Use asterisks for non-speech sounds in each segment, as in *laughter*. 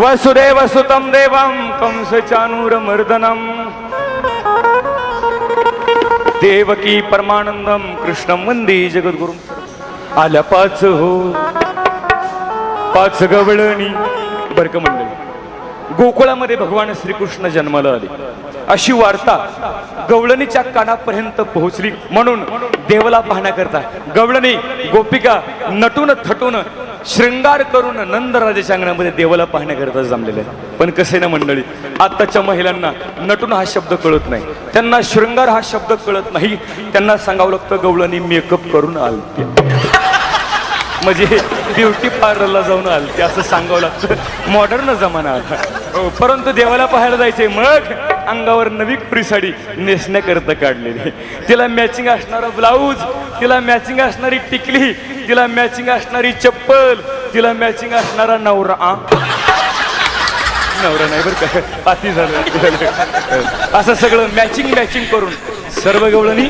वसुदेव सुतम देवम कंस चानूर मर्दनम देवकी परमानंदम कृष्ण मंदी जगद्गुरु। आल्या पाच हो। पाच गवळणी। बरक मंडळी गोकुळामध्ये भगवान श्रीकृष्ण जन्माला आले. अशी वार्ता गवळणीच्या कानापर्यंत पोहोचली. म्हणून देवाला पाहण्याकरता गवळणी गोपिका नटून थटून शृंगार करून नंदराजाच्या अंगणामध्ये देवाला पाहण्याकरता जमलेले आहेत पण कसे ना मंडळी आत्ताच्या महिलांना नटून हा शब्द कळत नाही. त्यांना शृंगार हा शब्द कळत नाही. त्यांना सांगावं लागतं गवळणी मेकअप करून आलते. म्हणजे ब्युटी पार्लरला जाऊन आलते असं सांगावं लागतं. मॉडर्न जमाना. हो, परंतु देवाला पाहायला जायचंय. मग? अंगावर नवी कुपरी साडी नेसण्याकरता काढलेली. तिला मॅचिंग असणारा ब्लाऊज तिला मॅचिंग असणारी टिकली तिला मॅचिंग असणारी चप्पल तिला मॅचिंग असणारा नवरा आ? नवरा नाही बरं का? पाती झालं असं सगळं मॅचिंग मॅचिंग करून सर्व गवळणी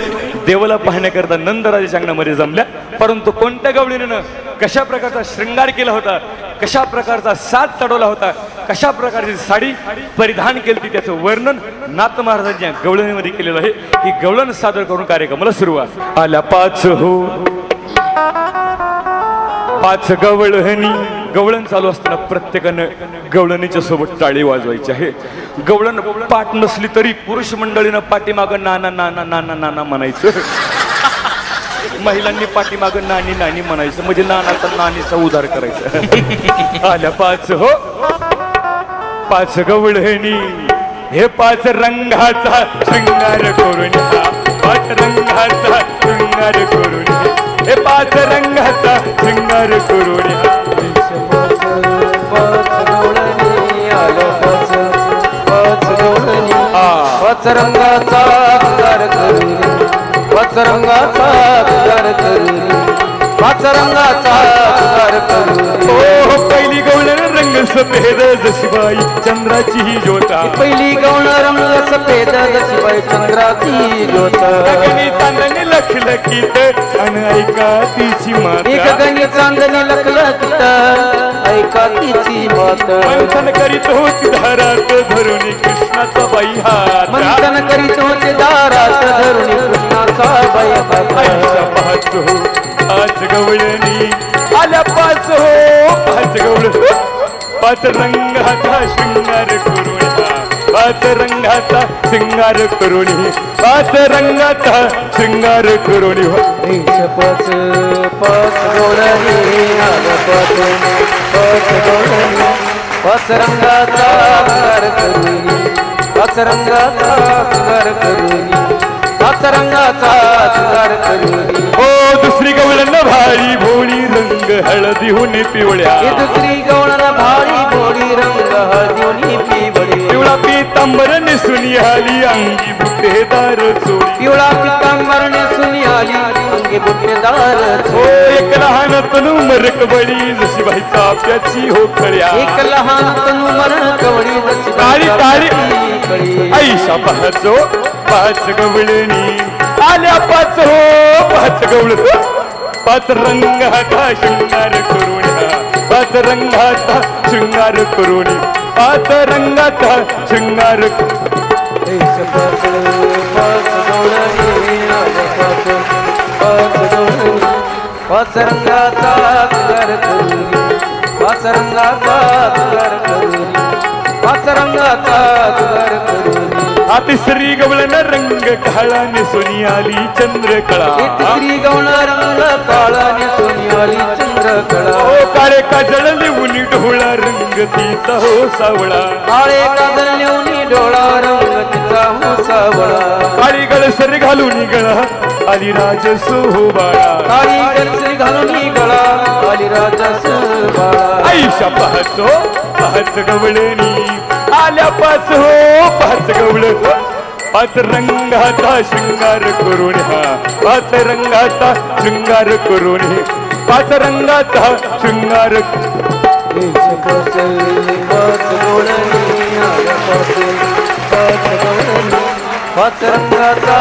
देवाला पाहण्याकरता नंदराजाच्या अंगणामध्ये जमल्या. परंतु कोणत्या गवळीनं कशा प्रकारचा शृंगार केला होता कशा प्रकारचा साथ चढवला होता कशा प्रकारची साडी परिधान केली त्याचं वर्णन नाथ महाराजांच्या गवळणीमध्ये केलेलं आहे. ही गवळण सादर करून कार्यक्रमाला सुरुवात. आल्या पाच हो. पाच गवळणी. गवळण चालू असताना प्रत्येकानं गवळणीच्या सोबत टाळी वाजवायची आहे. गवळण पाठ नसली तरी पुरुष मंडळीनं पाठीमागं नाना नाना नाना नाना म्हणायचं. महिलांनी पाठीमागं नानी नानी म्हणायचं म्हणजे नानाचा नानीचा उधार करायचा *laughs* आल्या पाच हो पाच गवळणी हे पाच रंगाचा शृंगार करून. पाच रंगाचा शृंगार करून. हे पाच रंगाचा शृंगार करून. आ. रंगाचा रंगाचा करून. ओ हो, पहिली गवळण रंग सफेद जशीबाई चंद्राची ही ज्योता. पहिली गौण रंग सफेद जशीबाई चंद्राची ज्योत. गगनी चांदणी लखलखीत आणि ऐका तिची एक माता गणी चांदणी लखलखीत ऐका तिची मात. मंथन करीत होती धारात धरून कृष्णाचा बाई हात. मंथन करीत होते दारात धरुणी कृष्णाचा बाई हो पाच गवळणी आल्या पाच हो. पाच गवळ पाच रंगाचा शृंगार करून हा. पाच रंगाचा शृंगार करून पाच रंगाचा शृंगार हो. तीनशे पाच पाच गौरणी आलं पाच पाच गौरणी पाच रंगाचा पाच रंगाचा हळदीहून पिवळ्या. दुसरी गौण भारी बोडी रंग हळदीवनी पिवळी पिवळा पितांबर नेसून आली अंगी बुटेदार चोळी पिवळा पितांबर नेसून आली अंगी बुट्टेदार हो एक लहान तनु मरक बळी जशी बाई चाफ्याची हो खळ्या एक लहान तनु मरण कवडी जशी काळी काळी ऐशा पाचो पाच गवळणी. आल्या पाच हो पाच गवळ. पाच रंगाचा शृंगार करून पाच रंगाचा शृंगार करून पाच रंगाचा शृंगार पाच रंगाचा पाच रंगाचा हा तिसरी गवळण रंग काळा नेसून आली चंद्रकळा ही तिसरी गौण रंग काळा नेसून आली चंद्रकळा हो काळे काजळ लिहून ढोळा रंग तिचा हो सावळा. काळे काजल नेऊनी डोळा रंग तिचा मुसावळा काळी गळसर घालून गळा आली राज सोबाळा काळी गलसरी घालून गळा आली राजा बाळा आईशा पाहतो पाच गवळणी. आल्या पाच हो पाच गवळ पाच रंगाचा शृंगार करून हा. पाच रंगाचा शृंगार करून हे. पाच रंगाचा शृंगार. पाच रंगाचा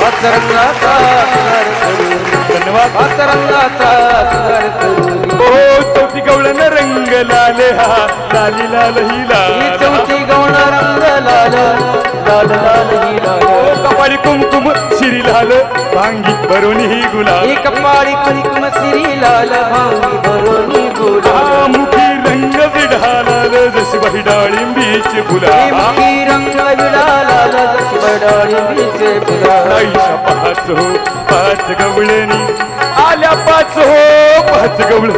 पाच रंगाचा धन्यवाद. रंगाचा हो चौथी गवळण रंग लाल हा लाली लाल ही ही लाल चौथी गौण रंग लाल लाल लाल ही लाल. कपाळी कुमकुम शिरी लाल भांगी भरोनी ही गुलाल. ही कपाळी कुंकुम श्री लाल भांगी बाई डाळिंबीची फुला रंग विडा लाल जशी बडाळी बीचे फुला. आईशा पाच हो पाच गवळणी. आल्या पाच हो पाच गवळ.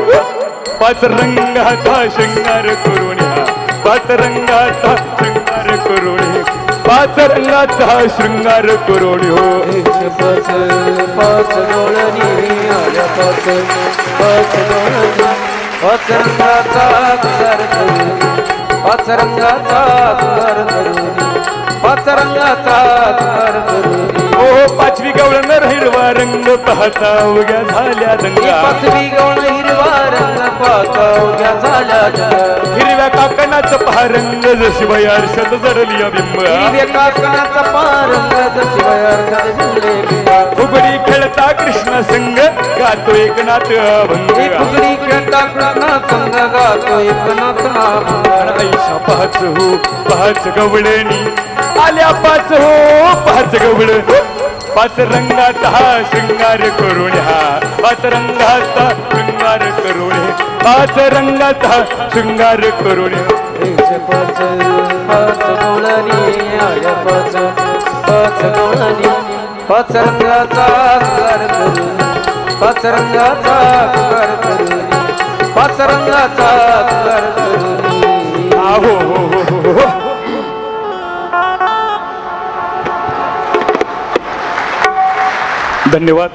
पाच रंगाचा शृंगार करून पाच रंगाचा शृंगार करून. पाच रंगाचा शृंगार करून हो. पाच पाच आल्या पाच पाच डोळणी पाच रंगाचा कुदार धरून पाच रंगाचा कुदार धरून पाच रंगाचा कुदार धरून ओ पाचवी गवळण हिरवा रंग पाहता उग्या झाल्या दंगा पाचवी गौण हिरवा रंग पाहता उद्या झाल्या जगा. हिरव्या काकणाचं पहा रंग जशी आरशात जडली बिंब हिरव्या काकणाचा पारंग जशी अर्थात झुले बिंबा. खेळता कृष्ण संग गातो एकनाथ अभंग. फुगडी खेळता कृष्णा संग गातो एकनाथ आईशा पाच हो पाच गवळणी. आल्या पाच हो पाच गवळ. पाच रंगाचा हा शृंगार करून हा. पाच रंगाचा शृंगार करून हे. पाच रंगाचा शृंगार. एक पाच पाच गवळणी आया पाच. पाच गवळणी. पाच कर करून पाच कर करून पाच कर करून आहो हो हो, हो हो हो. धन्यवाद.